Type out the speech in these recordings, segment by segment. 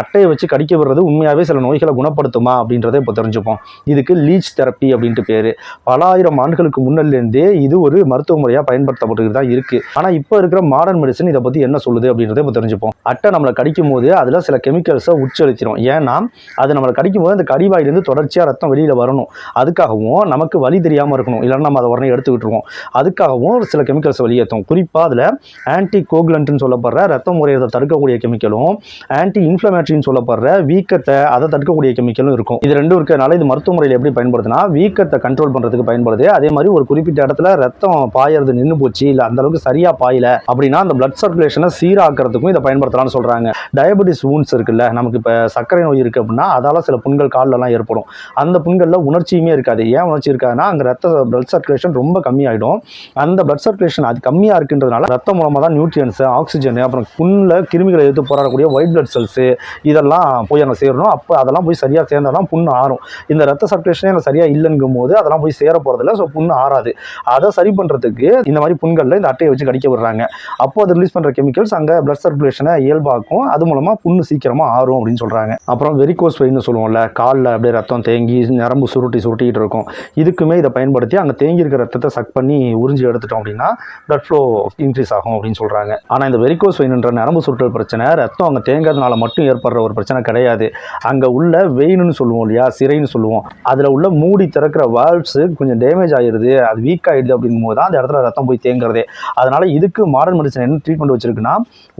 அட்டையை வச்சு கடிக்க விடுறது உண்மையாகவே சில நோய்களை குணப்படுத்துமா அப்படின்றத இப்போ தெரிஞ்சுப்போம். இதுக்கு லீச் தெரப்பி அப்படின்ட்டு பேர். பல ஆயிரம் ஆண்டுகளுக்கு முன்னிலேருந்தே இது ஒரு மருத்துவ முறையாக பயன்படுத்தப்பட்டு தான் இருக்குது ஆனால் இப்போ இருக்கிற மாடர்ன் மெடிசன் இதை பற்றி என்ன சொல்லுது அப்படின்றத இப்போ தெரிஞ்சுப்போம். அட்டை நம்மளை கடிக்கும் போது அதில் சில கெமிக்கல்ஸை உச்சரித்திரும் ஏன்னா அது நம்மளை கடிக்கும் போது அந்த கடிவாயிலேருந்து தொடர்ச்சியாக ரத்தம் வெளியில் வரணும். அதுக்காகவும் நமக்கு வலி தெரியாமல் இருக்கணும். இல்லைன்னா நம்ம அதை உடனே எடுத்துக்கிட்டுருவோம் அதுக்காகவும் சில கெமிக்கல்ஸை வெளியேற்றும். குறிப்பாக அதில் ஆன்டி கோகுலன்ட்னு சொல்லப்படுற ரத்தம் முறையை தடுக்கக்கூடிய கெமிக்கலும் ஆன்டி இன்ஃப்ளமேட்டரின்னு சொல்லப்படுற வீக்கத்தை அதை தடுக்கக்கூடிய கெமிக்கலும் இருக்கும். இது ரெண்டும் இருக்கிறதுனால இது மருத்துவ முறையில் எப்படி பயன்படுதுன்னா வீக்கத்தை கண்ட்ரோல் பண்ணுறதுக்கு பயன்படுது. அதே மாதிரி ஒரு குறிப்பிட்ட இடத்துல ரத்தம் பாயறது நின்று போச்சு இல்லை அந்த அளவுக்கு சரியாக பாயல அப்படின்னா அந்த பிளட் சர்க்குலேஷனை சீராக்கிறதுக்கும் இதை பயன்படுத்தலாம்னு சொல்கிறாங்க டயபெட்டிஸ் வூன்ஸ் இருக்குல்ல நமக்கு இப்போ சர்க்கரை நோய் இருக்குது அப்படின்னா அதால் சில புண்கள் கால்லலாம் ஏற்படும். அந்த புண்களில் உணர்ச்சியுமே இருக்காது. ஏன் உணர்ச்சி இருக்காதுன்னா அங்கே ரத்த பிளட் சர்க்குலேஷன் ரொம்ப கம்மியாயிடும். அந்த பிளட் சர்க்குலேஷன் அது கம்மியாக இருக்குன்றதுனால ரத்தம் மூலமாக தான் நியூட்ரியன்ஸு ஆக்சிஜன் அப்புறம் புண்ணில் கிருமிகளை எடுத்து போராடக்கூடிய ஒயிட் பிளட் செல்ஸு இதெல்லாம் போய் அங்கே சேரணும். அப்போ அதெல்லாம் போய் சரியாக சேர்ந்தால் தான் புண்ணு ஆறும். இந்த ரத்த சர்க்குலேஷனே அங்கே சரியாக இல்லைங்கும் போது அதெல்லாம் போய் சேர போகிறதில்ல ஸோ புண்ணு ஆறாது. அதை சரி பண்ணுறதுக்கு இந்த மாதிரி புண்களில் இந்த அட்டையை வச்சு கடிக்க விடுறாங்க. அப்போ அது ரிலீஸ் பண்ணுற கெமிக்கல்ஸ் அங்கே பிளட் சர்க்குலேஷனை இயல்பாக்கும். அது மூலமாக புண்ணு சீக்கிரமாக ஆறும் அப்படின்னு சொல்கிறாங்க அப்புறம் வெரிகோஸ் வெயின்னு சொல்லுவோம்ல காலில் அப்படியே ரத்தம் தேங்கி நரம்பு சுருட்டி சுருட்டிக்கிட்டு இருக்கும். இதுக்குமே இதை பயன்படுத்தி அங்கே தேங்கி இருக்கிற ரத்தத்தை சக் பண்ணி உறிஞ்சி எடுத்துட்டோம் அப்படின்னா பிளட் ஃப்ளோ இன்க்ரீஸ் ஆகும் அப்படின்னு சொல்கிறாங்க ஆனால் இந்த வெரிகோஸ் வெயின்ன்ற நரம்பு சுருட்டல் பிரச்சனை ரத்தம் அங்கே தேங்காதனால மட்டும் ஏற்படுற ஒரு பிரச்சனை கிடையாது. அங்கே உள்ள வெயின்னு சொல்லுவோம் இல்லையா சிறைன்னு சொல்லுவோம். அதில் உள்ள மூடி திறக்கிற வால்வ்ஸு கொஞ்சம் டேமேஜ் ஆகிடுது அது வீக் ஆகிடுது அப்படிங்கும் போது தான் அந்த இடத்துல ரத்தம் போய் தேங்குறதே. அதனால் இதுக்கு மாடர்ன் மெடிசன் என்ன ட்ரீட்மெண்ட் வச்சிருக்குன்னா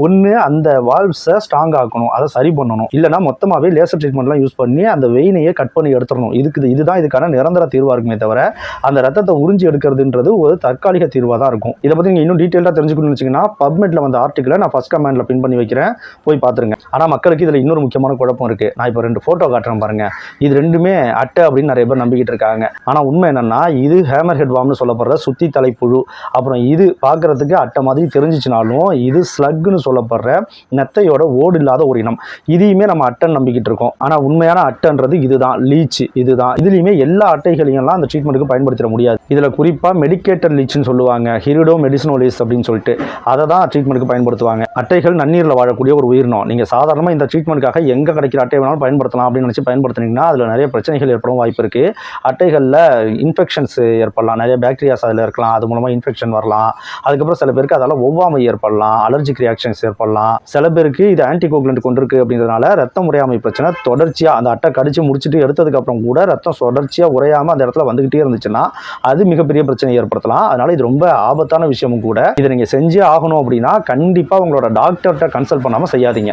ஒன்று அந்த வால்வ்ஸை ஸ்ட்ராங் ஆக்கணும். அதை சரி பண்ணணும். இல்லைனா மொத்தமாகவே லேசர் ட்ரீட்மெண்ட்லாம் யூஸ் பண்ணி அந்த வெயினையே கட் பண்ணி எடுத்துடணும். இதுக்கு இதுதான் இதுக்கான நிரந்தர தீர்வாக இருக்குமே தவிர அந்த ரத்தத்தை உறிஞ்சி எடுக்கிறதுன்றது ஒரு தற்காலிக தீர்வாக தான் இருக்கும். இதை பற்றி நீங்கள் இன்னும் டீட்டெயிலாக தெரிஞ்சுக்கணும்னு வச்சிங்கன்னா பப்மெட்டில் வந்த ஆர்டிக்கலை நான் ஃபஸ்ட் கமெண்டில் பின் பண்ணி வைக்கிறேன். போய் பார்த்துருங்க. ஆனால் மக்களுக்கு இதில் இன்னொரு முக்கியமான குழப்பம் இருக்குது நான் இப்போ ரெண்டு ஃபோட்டோ காட்டுறேன் பாருங்க. இது ரெண்டுமே அட்டை அப்படின்னு நிறைய பேர் நம்பிக்கிட்டு இருக்காங்க. ஆனால் உண்மை என்னன்னா இது ஹேமர் ஹெட் வாம்னு சொல்லப்படுற சுத்தி தலைப்புழு அப்புறம் இது பார்க்கறதுக்கு அட்டை மாதிரி தெரிஞ்சிச்சுனாலும் இது ஸ்லக்குன்னு சொல்லப்படுற நெத்தையோட ஓடு இல்லாத ஒரு இனம். இதையுமே நம்ம அட்டன் நம்பிக்கிட்டு இருக்கோம். ஆனால் உண்மையான அட்டைன்றது இதுதான். லீச் இதுதான். இதுலேயுமே எல்லா அட்டைகளையும்லாம் அந்த ட்ரீட்மெண்ட்டுக்கு பயன்படுத்திட முடியாது. இதில் குறிப்பாக மெடிக்கேட்டர் லீச்னு சொல்லுவாங்க. ஹிரிடோ மெடிசினோலிஸ் அப்படின்னு சொல்லிட்டு. அதை தான் ட்ரீட்மெண்ட்டுக்கு பயன்படுத்துவாங்க. அட்டைகள் நன்னீரில் வாழக்கூடிய ஒரு உயிரினம். நீங்கள் சாதாரணமாக இந்த ட்ரீட்மெண்ட்டுக்காக எங்கே கிடைக்கிற அட்டை வேணாலும் பயன்படுத்தலாம் அப்படின்னு நினச்சி பயன்படுத்துனீங்கன்னா அதில் நிறைய பிரச்சனைகள் ஏற்படும் வாய்ப்பு இருக்குது அட்டைகளில் இன்ஃபெக்ஷன்ஸ் ஏற்படலாம். நிறைய பேக்டீரியாஸ் அதில் இருக்கலாம். அது மூலமாக இன்ஃபெக்ஷன் வரலாம். அதுக்கப்புறம் சில பேருக்கு அதால் ஒவ்வாமை ஏற்படலாம். அலர்ஜிக் ரியாக்ஷன்ஸ் ஏற்படலாம். சில பேருக்கு இது ஆன்டிகோகுலண்ட் கொண்டிருக்கு அப்படின்றதுனால ரத்தம் உறையாமை பிரச்சனை தொடர்ச்சியாக அந்த அட்டை கடிச்சு முடிச்சுட்டு எடுத்ததுக்கப்புறம் கூட ரத்தம் தொடர்ச்சியாக உறையாமல் அந்த இடத்துல வந்துக்கிட்டே இருந்துச்சுன்னா அது மிகப்பெரிய பிரச்சனை ஏற்படுத்தலாம். அதனால் இது ரொம்ப ஆபத்தான விஷயமும் கூட. இதை நீங்கள் செஞ்சே ஆகணும் அப்படின்னா கண்டிப்பாக உங்களோட டாக்டர்கிட்ட கன்சல்ட் பண்ணாமல் செய்யாதீங்க.